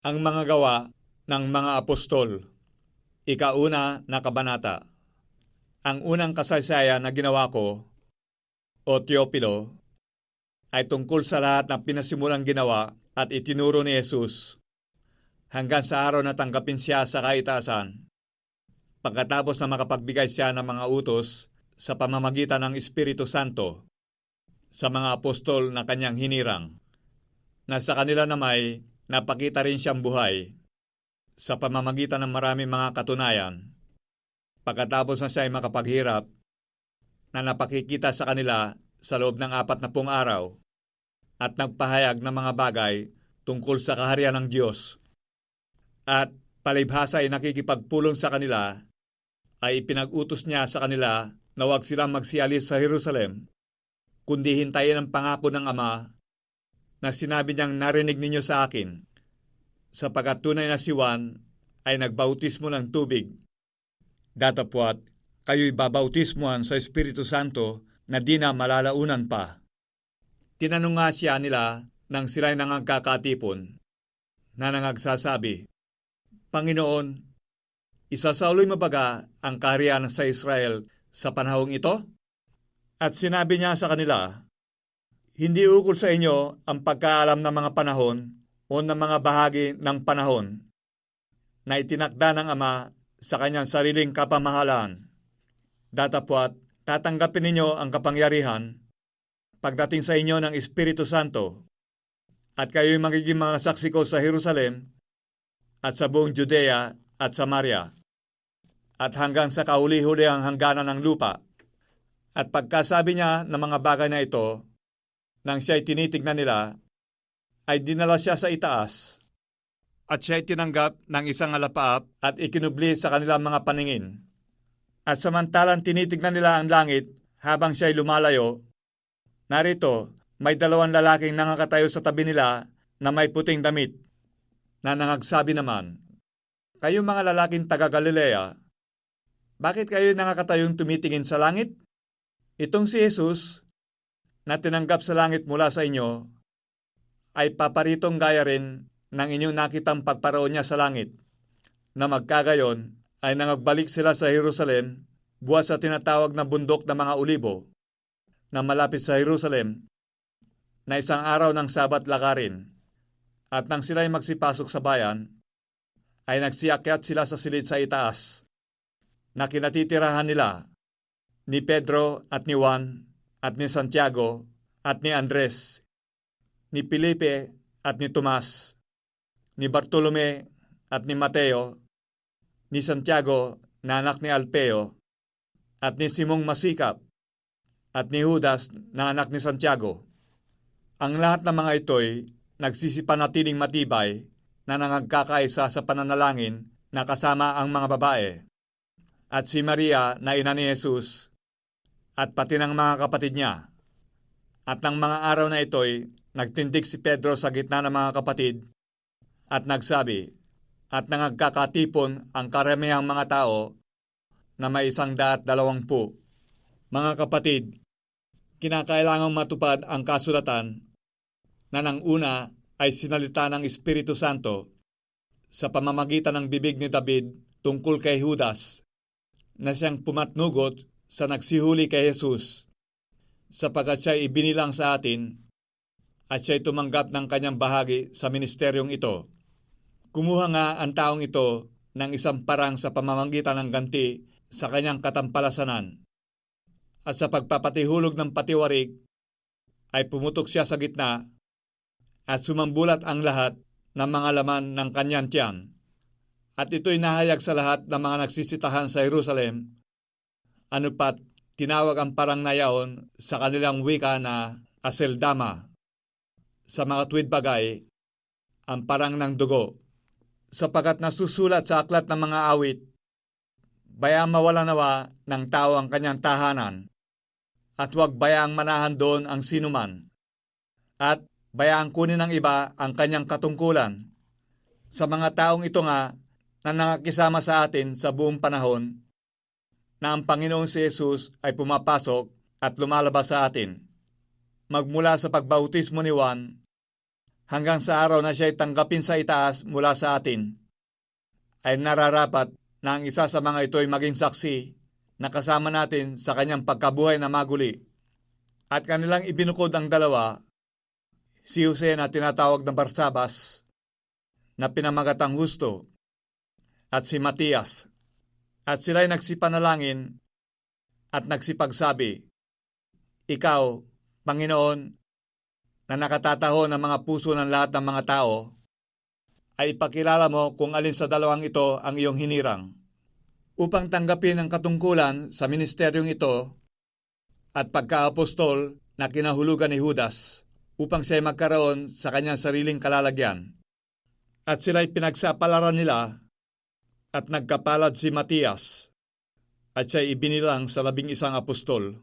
Ang mga gawa ng mga apostol. Ikauna na kabanata. Ang unang kasaysayan na ginawa ko, o Teopilo, ay tungkol sa lahat ng pinasimulang ginawa at itinuro ni Jesus hanggang sa araw na tanggapin siya sa kaitasan. Pagkatapos na makapagbigay siya ng mga utos sa pamamagitan ng Espiritu Santo sa mga apostol na kanyang hinirang, na sa kanila na may napakita rin siyang buhay sa pamamagitan ng maraming mga katunayan. Pagkatapos na siya ay makapaghirap, na napakikita sa kanila sa loob ng apat na pung araw at nagpahayag ng mga bagay tungkol sa kaharian ng Diyos. At palibhasa ay nakikipagpulong sa kanila, ay ipinag-utos niya sa kanila na huwag silang magsialis sa Jerusalem, kundi hintayin ang pangako ng Ama na sinabi niyang narinig ninyo sa akin, sapagat tunay na si Juan ay nagbautismo ng tubig. Datapwat, kayo'y babautismoan sa Espiritu Santo na di na malalaunan pa. Tinanong nga siya nila nang sila'y nangagkakatipon na nangagsasabi, Panginoon, isasauloy mabaga ang kaharian sa Israel sa panahong ito? At sinabi niya sa kanila, Hindi ukol sa inyo ang pagkaalam ng mga panahon o ng mga bahagi ng panahon na itinakda ng Ama sa kanyang sariling kapamahalaan. Datapwat, tatanggapin ninyo ang kapangyarihan pagdating sa inyo ng Espiritu Santo at kayo'y magiging mga saksi ko sa Jerusalem at sa buong Judea at Samaria at hanggang sa kauli-huli ang hangganan ng lupa. At pagkasabi niya ng mga bagay na ito, nang siya'y tinitignan nila, ay dinala siya sa itaas. At siya'y tinanggap ng isang alapaap at ikinubli sa kanilang mga paningin. At samantalang tinitignan nila ang langit habang siya'y lumalayo, narito may dalawang lalaking nangakatayo sa tabi nila na may puting damit, na nangagsabi naman, Kayong mga lalaking taga Galilea, bakit kayo nangakatayong tumitingin sa langit? Itong si Jesus, na tinanggap sa langit mula sa inyo, ay paparitong gaya rin ng inyong nakitang pagparaon niya sa langit, na magkagayon ay nangagbalik sila sa Jerusalem buwas sa tinatawag na bundok ng mga ulibo, na malapit sa Jerusalem, na isang araw ng sabat lakarin. At nang sila'y magsipasok sa bayan, ay nagsiakyat sila sa silid sa itaas, na kinatitirahan nila ni Pedro at ni Juan at ni Santiago at ni Andres, ni Felipe at ni Tomas, ni Bartolome at ni Mateo, ni Santiago na anak ni Alpeo, at ni Simong Masikap, at ni Judas na anak ni Santiago. Ang lahat ng mga ito'y nagsisipanatiling matibay na nangagkakaisa sa pananalangin na kasama ang mga babae at si Maria na ina ni Jesus at pati ng mga kapatid niya. At ng mga araw na ito'y nagtindig si Pedro sa gitna ng mga kapatid at nagsabi, at nangagkakatipon ang karamihang mga tao na may isang daat dalawangpu. Mga kapatid, kinakailangang matupad ang kasulatan na nang una ay sinalita ng Espiritu Santo sa pamamagitan ng bibig ni David tungkol kay Judas na siyang pumatnugot sa nagsihuli kay Jesus sapagat siya ibinilang sa atin at siya'y tumanggap ng kanyang bahagi sa ministeryong ito. Kumuha nga ang taong ito ng isang parang sa pamamagitan ng ganti sa kanyang katampalasanan. At sa pagpapatihulog ng patiwarig, ay pumutok siya sa gitna at sumambulat ang lahat ng mga laman ng kanyang tiyan at ito'y nahayag sa lahat ng mga nagsisitahan sa Jerusalem. Ano pat, tinawag ang parang na yaon sa kanilang wika na Aseldama. Sa mga tuwid bagay, ang parang ng dugo. Sapagat nasusulat sa aklat ng mga awit, bayang mawala nawa ng tao ang kanyang tahanan, at huwag bayaang manahan doon ang sinuman, at bayaang kunin ng iba ang kanyang katungkulan. Sa mga taong ito nga, na nakakisama sa atin sa buong panahon na ang Panginoong si Jesus ay pumapasok at lumalabas sa atin. Magmula sa pagbautismo ni Juan hanggang sa araw na siya'y tanggapin sa itaas mula sa atin, ay nararapat na ang isa sa mga ito ay maging saksi na kasama natin sa kanyang pagkabuhay na maguli. At kanilang ibinukod ang dalawa, si Jose na tinatawag ng Barsabas, na pinamagatang husto, at si Matias. At sila'y nagsipanalangin at nagsipagsabi, Ikaw, Panginoon, na nakatataho ng mga puso ng lahat ng mga tao, ay ipakilala mo kung alin sa dalawang ito ang iyong hinirang. Upang tanggapin ang katungkulan sa ministeryong ito at pagkaapostol na kinahulugan ni Judas upang siya magkaroon sa kanyang sariling kalalagyan. At sila'y pinagsapalaran nila at nagkapalad si Matias at siya ibinilang sa labing isang apostol.